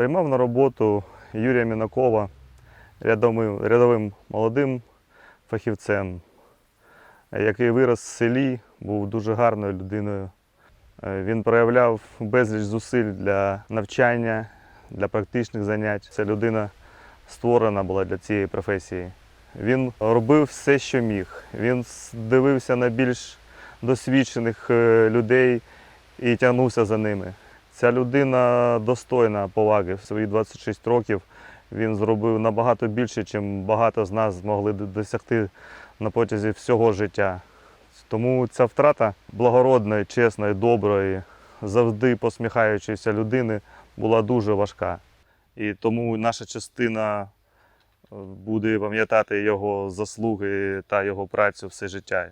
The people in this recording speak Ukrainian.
Приймав на роботу Юрія Мінакова рядовим, рядовим молодим фахівцем, який вирос в селі, був дуже гарною людиною. Е, Він проявляв безліч зусиль для навчання, для практичних занять. Ця людина створена була для цієї професії. Він робив все, що міг. Він дивився на більш досвідчених е, людей і тягнувся за ними. Ця людина достойна поваги в свої 26 років. Він зробив набагато більше, чим багато з нас змогли досягти на протязі всього життя. Тому ця втрата благородної, чесної, доброї, завжди посміхаючоїся людини була дуже важка. І тому наша частина е, буде пам'ятати його заслуги та його працю все життя.